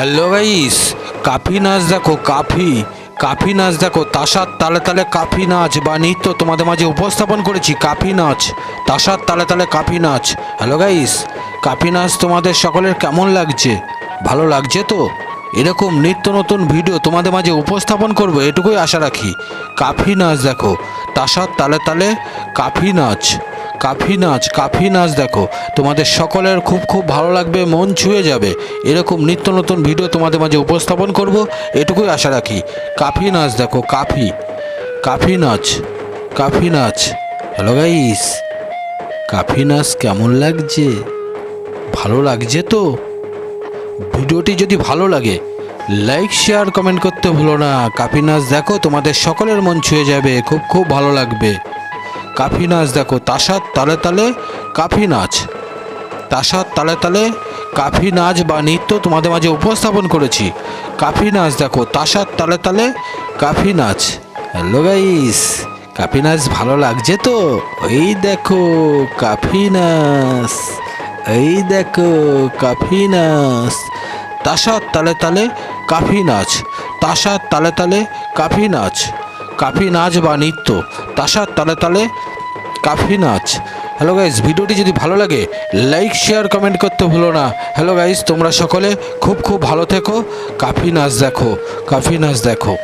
Hello guys কাফি নাচ দেখো কাফি কাফি নাচ দেখো তাসার তালে তালে কাফি নাচ বা নৃত্য তোমাদের মাঝে উপস্থাপন করেছি কাফি নাচ তাসার তালে তালে কাফি নাচ হ্যালো গাইস কাফি নাচ তোমাদের সকলের কেমন লাগছে? ভালো লাগছে তো? এরকম নিত্য নতুন ভিডিও তোমাদের মাঝে উপস্থাপন করব, এটুকুই আশা রাখি। কাফি নাচ দেখো তাসার তালে তালে কাফি নাচ কাফি নাচ কাফি নাচ দেখো। তোমাদের সকলের খুব খুব ভালো লাগবে, মন ছুঁয়ে যাবে। এরকম নিত্য নতুন ভিডিও তোমাদের মাঝে উপস্থাপন করব, এটুকুই আশা রাখি। কাফি নাচ দেখো, কাফি। কাফি নাচ কাফি নাচ। হ্যালো গাইস কাফি নাচ কেমন লাগছে? ভালো লাগছে তো? ভিডিওটি যদি ভালো লাগে লাইক শেয়ার কমেন্ট করতে ভুলো না। কাফি নাচ দেখো, তোমাদের সকলের মন ছুঁয়ে যাবে, খুব খুব ভালো লাগবে। কাফি নাচ দেখো তাসার তালে তালে কাফি নাচ তাসার তালে তালে কাফি নাচ বা নৃত্য তোমাদের মাঝে উপস্থাপন করেছি। কাফি নাচ দেখো তাসার তালে তালে কাফি নাচ হ্যালো গাইস কাফি নাচ ভালো লাগছে তো? এই দেখো কাফি নাচ এই দেখো কাফি নাচ তাসার তালে তালে কাফি নাচ তাসার তালে তালে কাফি নাচ কাফি নাচ বা নৃত্য, তাসার তালে তালে কাফি নাচ। হ্যালো গাইস ভিডিওটি যদি ভালো লাগে লাইক শেয়ার কমেন্ট করতে ভুলো না। হ্যালো গাইস তোমরা সকলে খুব খুব ভালো থেকো। কাফি নাচ দেখো, কাফি নাচ দেখো।